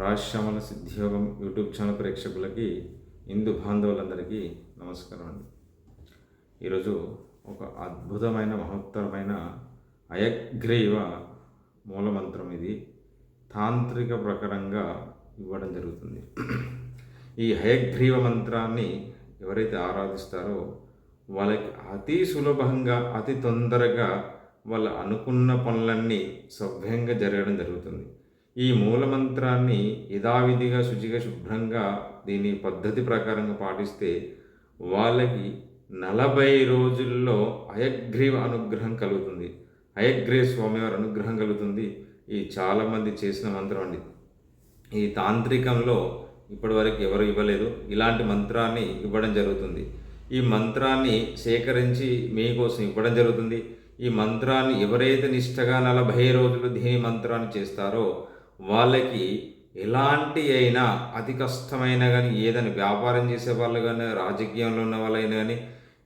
రాశ్యామల సిద్ధియోగం YouTube channel ప్రేక్షకులకి హిందూ బాంధవులందరికీ నమస్కారం అండి. ఈరోజు ఒక అద్భుతమైన మహత్తరమైన అయగ్రీవ మూలమంత్రం ఇది. తాంత్రిక ప్రకారంగా ఇవ్వడం జరుగుతుంది. ఈ హయగ్రీవ మంత్రాన్ని ఎవరైతే ఆరాధిస్తారో వాళ్ళకి అతి సులభంగా అతి తొందరగా వాళ్ళు అనుకున్న పనులన్నీ సవ్యంగా జరగడం జరుగుతుంది. ఈ మూలమంత్రాన్ని యథావిధిగా శుచిగా శుభ్రంగా దీని పద్ధతి ప్రకారంగా పాటిస్తే వాళ్ళకి నలభై రోజుల్లో అయగ్రీవ అనుగ్రహం కలుగుతుంది. అయగ్రీవ స్వామివారి అనుగ్రహం కలుగుతుంది. ఈ చాలామంది చేసిన మంత్రం అండి. ఈ తాంత్రికంలో ఇప్పటివరకు ఎవరు ఇవ్వలేదు. ఇలాంటి మంత్రాన్ని ఇవ్వడం జరుగుతుంది. ఈ మంత్రాన్ని సేకరించి మీకోసం ఇవ్వడం జరుగుతుంది. ఈ మంత్రాన్ని ఎవరైతే నిష్టగా నలభై రోజులు దీని మంత్రాన్ని చేస్తారో వాళ్ళకి ఎలాంటి అయినా అతి కష్టమైన కానీ ఏదైనా వ్యాపారం చేసే వాళ్ళు కానీ రాజకీయంలో ఉన్న వాళ్ళైనా కానీ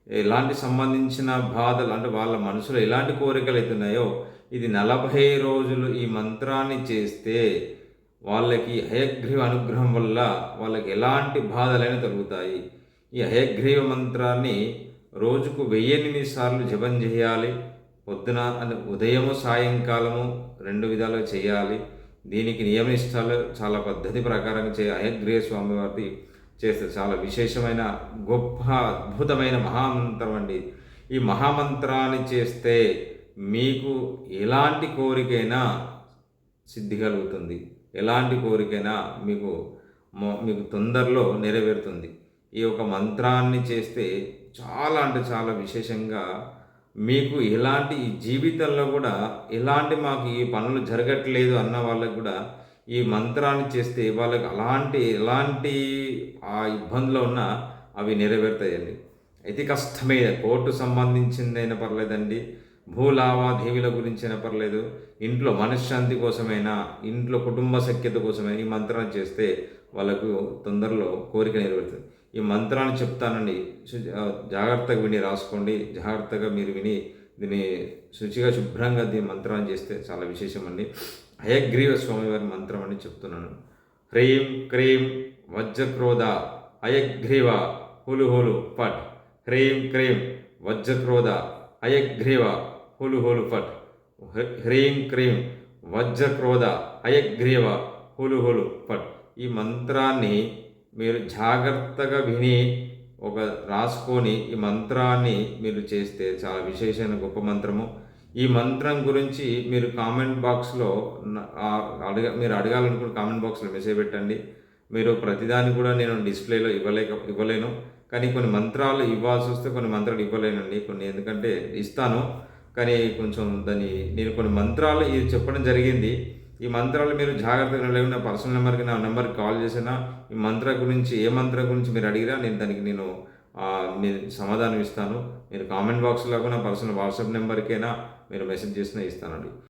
ఎలాంటి సంబంధించిన బాధలు అంటే వాళ్ళ మనసులో ఎలాంటి కోరికలు అవుతున్నాయో ఇది నలభై రోజులు ఈ మంత్రాన్ని చేస్తే వాళ్ళకి హయగ్రీవ అనుగ్రహం వల్ల వాళ్ళకి ఎలాంటి బాధలైనా తొలుగుతాయి. ఈ హయగ్రీవ మంత్రాన్ని రోజుకు వెయ్యెనిమిది సార్లు జపం చేయాలి. పొద్దున అంటే ఉదయము సాయంకాలము రెండు విధాలుగా చేయాలి. దీనికి నియమిష్టాలు చాలా పద్ధతి ప్రకారం చే అయగ్రీయ స్వామివారి చేస్తే చాలా విశేషమైన గొప్ప అద్భుతమైన మహామంత్రం అండి. ఈ మహామంత్రాన్ని చేస్తే మీకు ఎలాంటి కోరికైనా సిద్ధి కలుగుతుంది. ఎలాంటి కోరికైనా మీకు మీకు తొందరలో నెరవేరుతుంది. ఈ యొక్క మంత్రాన్ని చేస్తే చాలా అంటే చాలా విశేషంగా మీకు ఎలాంటి ఈ జీవితంలో కూడా ఎలాంటి మాకు ఈ పనులు జరగట్లేదు అన్న వాళ్ళకు కూడా ఈ మంత్రాన్ని చేస్తే వాళ్ళకి అలాంటి ఎలాంటి ఆ ఇబ్బందులు ఉన్నా అవి నెరవేరుతాయండి. అతి కష్టమైన కోర్టు సంబంధించిందైనా పర్లేదండి. భూ లావాదేవీల గురించి అయినా పర్లేదు. ఇంట్లో మనశ్శాంతి కోసమైనా ఇంట్లో కుటుంబ సఖ్యత కోసమైనా ఈ మంత్రాన్ని చేస్తే వాళ్ళకు తొందరలో కోరిక నెరవేరుతుంది. ఈ మంత్రాన్ని చెప్తానండి. జాగ్రత్తగా విని రాసుకోండి. జాగ్రత్తగా మీరు విని దీన్ని శుచిగా శుభ్రంగా దీని మంత్రాన్ని చేస్తే చాలా విశేషం అండి హయగ్రీవ స్వామివారి మంత్రం అని చెప్తున్నాను. హ్రీం క్రీం వజ్రక్రోధ అయగ్రీవ హులు హులు పట్. హ్రీం క్రీం వజ్రక్రోధ అయగ్రీవ హులు హులు పట్. హ్రీం క్రీం వజ్రక్రోధ అయగ్రీవ హులు హులు పట్. ఈ మంత్రాన్ని మీరు జాగ్రత్తగా విని ఒక రాసుకొని ఈ మంత్రాన్ని మీరు చేస్తే చాలా విశేషమైన గొప్ప మంత్రము. ఈ మంత్రం గురించి మీరు కామెంట్ బాక్స్లో అడగ మీరు అడగాలనుకున్న కామెంట్ బాక్స్లో మెసేజ్ పెట్టండి. మీరు ప్రతిదాన్ని కూడా నేను డిస్ప్లేలో ఇవ్వలేక ఇవ్వలేను. కానీ కొన్ని మంత్రాలు ఇవ్వాల్సి వస్తే కొన్ని మంత్రాలు ఇవ్వలేనండి. కొన్ని ఎందుకంటే ఇస్తాను. కానీ కొంచెం దాన్ని నేను కొన్ని మంత్రాలు ఇది చెప్పడం జరిగింది. ఈ మంత్రాలు మీరు జాగ్రత్తగా లేవు నా పర్సనల్ నెంబర్కి నా నెంబర్కి కాల్ చేసినా ఈ మంత్ర గురించి ఏ మంత్ర గురించి మీరు అడిగినా నేను దానికి నేను మీరు సమాధానం ఇస్తాను. మీరు కామెంట్ బాక్స్లో కూడా నా పర్సనల్ వాట్సాప్ నెంబర్కైనా మీరు మెసేజ్ చేసినా ఇస్తానండి.